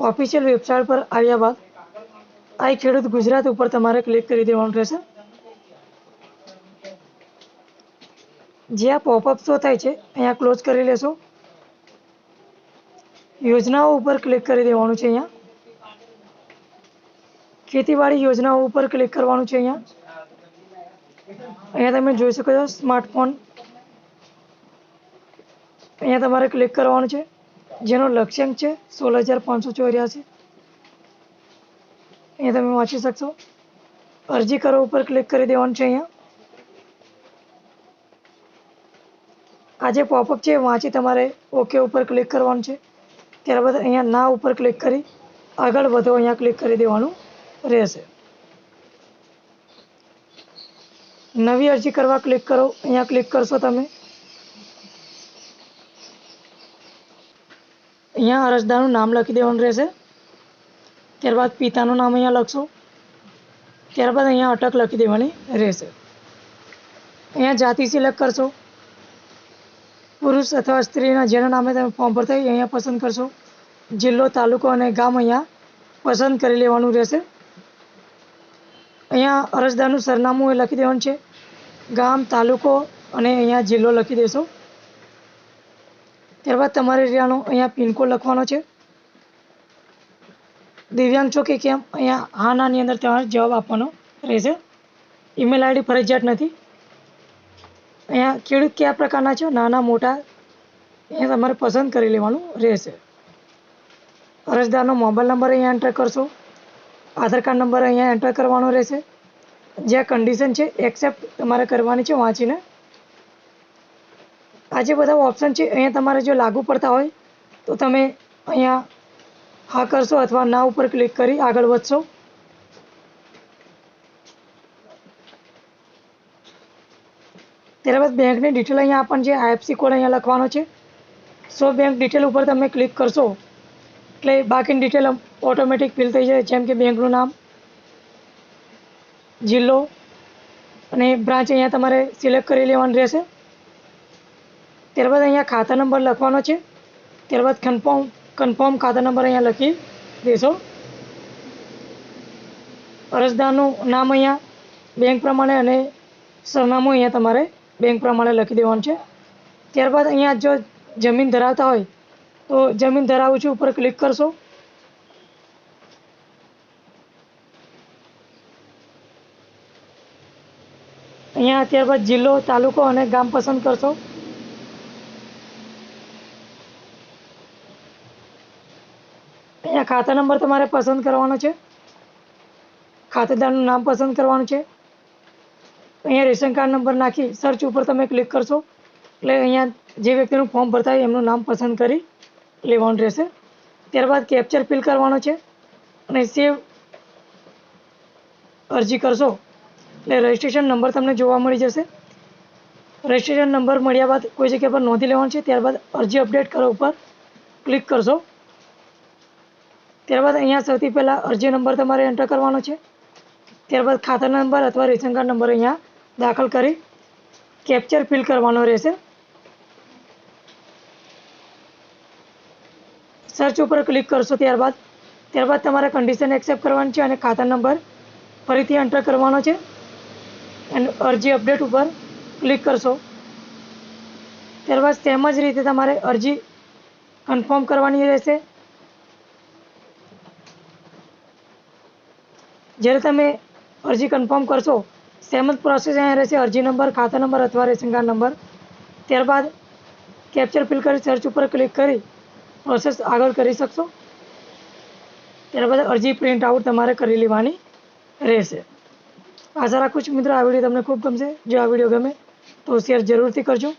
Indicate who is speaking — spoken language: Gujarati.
Speaker 1: ઓફિશિયલ વેબસાઇટ પર આવ્યા બાદ આઈ ખેડૂત ગુજરાત ઉપર તમારે ક્લિક કરી દેવાનું રહેશે જે આ પોપઅપ શો થાય છે અહીંયા ક્લોઝ કરી લેશો યોજનાઓ ઉપર ક્લિક કરી દેવાનું છે અહીંયા ખેતીવાડી યોજનાઓ ઉપર ક્લિક કરવાનું છે અહીંયા અહીંયા તમે જોઈ શકો છો સ્માર્ટફોન અહીંયા તમારે ક્લિક કરવાનું છે જેનો લક્ષ્યાંક છે સોળ હજાર પાંચસો ચોર્યાસી. અહીંયા તમે વાંચી શકશો. અરજી કરો ઉપર ક્લિક કરી દેવાનું છે અહીંયા. આ જે પોપઅપ છે વાંચી તમારે ઓકે ઉપર ક્લિક કરવાનું છે. ત્યારબાદ અહીંયા ના ઉપર ક્લિક કરી આગળ વધો, અહીંયા ક્લિક કરી દેવાનું રહેશે. નવી અરજી કરવા ક્લિક કરો, અહીંયા ક્લિક કરશો તમે. અહીંયા અરજદારનું નામ લખી દેવાનું રહેશે. ત્યારબાદ પિતાનું નામ અહીંયા લખશો. ત્યારબાદ અહીંયા અટક લખી દેવાની રહેશે. અહીંયા જાતિ સિલેક્ટ કરશો. પુરુષ અથવા સ્ત્રીના જેના નામે તમે ફોર્મ ભરતા હોય અહીંયા પસંદ કરશો. જિલ્લો, તાલુકો અને ગામ અહીંયા પસંદ કરી લેવાનું રહેશે. અહીંયા અરજદારનું સરનામું એ લખી દેવાનું છે. ગામ, તાલુકો અને અહીંયા જિલ્લો લખી દેશો. ત્યારબાદ તમારે રહ્યાનો અહીંયા પિનકોડ લખવાનો છે. દિવ્યાંગ છો કે કેમ? અહીંયા હા નાની અંદર તમારે જવાબ આપવાનો રહેશે. ઈમેલ આઈડી ફરજિયાત નથી. અહીંયા ખેડૂત કયા પ્રકારના છો? નાના, મોટા? અહીંયા તમારે પસંદ કરી લેવાનું રહેશે. અરજદારનો મોબાઈલ નંબર અહીંયા એન્ટર કરશો. આધાર કાર્ડ નંબર અહીંયા એન્ટર કરવાનો રહેશે. જે કન્ડિશન છે એક્સેપ્ટ તમારે કરવાની છે વાંચીને. આ જે બધા ઓપ્શન છે, અહીંયા તમારે જો લાગુ પડતા હોય, તો તમે અહીંયા હા કરશો અથવા ના ઉપર ક્લિક કરી આગળ વધશો. ત્યારબાદ બેંકની ડિટેલ અહીંયા આપણને જે આઈએફસી કોડ અહીંયા લખવાનો છે. સો બેંક ડિટેલ ઉપર તમે ક્લિક કરશો, એટલે બાકીની ડિટેલ ઓટોમેટિક ફિલ થઈ જાય, જેમ કે બેંકનું નામ, જિલ્લો અને બ્રાન્ચ અહીંયા તમારે સિલેક્ટ કરી લેવાનું રહેશે. ત્યારબાદ અહીંયા ખાતા નંબર લખવાનો છે. ત્યારબાદ કન્ફર્મ કન્ફર્મ ખાતા નંબર અહીંયા લખી દેશો. અરજદારનું નામ અહીંયા બેંક પ્રમાણે અને સરનામું અહીંયા તમારે બેંક પ્રમાણે લખી દેવાનું છે. ત્યારબાદ અહીંયા જો જમીન ધરાવતા હોય, તો જમીન ધરાવું છું ઉપર ક્લિક કરશો. અહીંયા ત્યારબાદ જિલ્લો, તાલુકો અને ગામ પસંદ કરશો. અહીંયા ખાતા નંબર તમારે પસંદ કરવાનો છે? ખાતેદારનું નામ પસંદ કરવાનું છે? અહીંયા રેશન કાર્ડ નંબર નાખી સર્ચ ઉપર તમે ક્લિક કરશો. એટલે અહીંયા જે વ્યક્તિનું ફોર્મ ભરતા હોય એમનું નામ પસંદ કરી લેવાનું રહેશે. ત્યારબાદ કેપ્ચર ફિલ કરવાનો છે અને સેવ અરજી કરશો. એટલે રજિસ્ટ્રેશન નંબર તમને જોવા મળી જશે. રજિસ્ટ્રેશન નંબર મળ્યા બાદ કોઈ જગ્યા પર નોંધી લેવાનું છે. ત્યારબાદ અરજી અપડેટ કરો ઉપર ક્લિક કરશો. ત્યારબાદ અહીંયા સૌથી પહેલાં અરજી નંબર તમારે એન્ટર કરવાનો છે. ત્યારબાદ ખાતા નંબર અથવા રેશન કાર્ડ નંબર અહીંયા દાખલ કરી કેપ્ચર ફિલ કરવાનો રહેશે. સર્ચ ઉપર ક્લિક કરશો ત્યારબાદ. ત્યારબાદ તમારે કન્ડિશન એક્સેપ્ટ કરવાની છે અને ખાતા નંબર ફરીથી એન્ટર કરવાનો છે. અને અરજી અપડેટ ઉપર ક્લિક કરશો. ત્યારબાદ સેમ જ રીતે તમારે અરજી કન્ફર્મ કરવાની રહેશે. જ્યારે તમે અરજી કન્ફર્મ કરશો સેમ જ પ્રોસેસ અહીંયા રહેશે. અરજી નંબર ખાતા નંબર અથવા રેશન કાર્ડ નંબર ત્યારબાદ કેપ્ચર ફિલ કરી સર્ચ ઉપર ક્લિક કરી પ્રોસેસ આગળ કરી શકશો. ત્યારબાદ અરજી પ્રિન્ટ આઉટ તમારે કરી લેવાની રહેશે. આશા રાખું છું મિત્રો, આ વીડિયો તમને ખૂબ ગમશે. જો આ વીડિયો ગમે તો શેર જરૂરથી કરજો.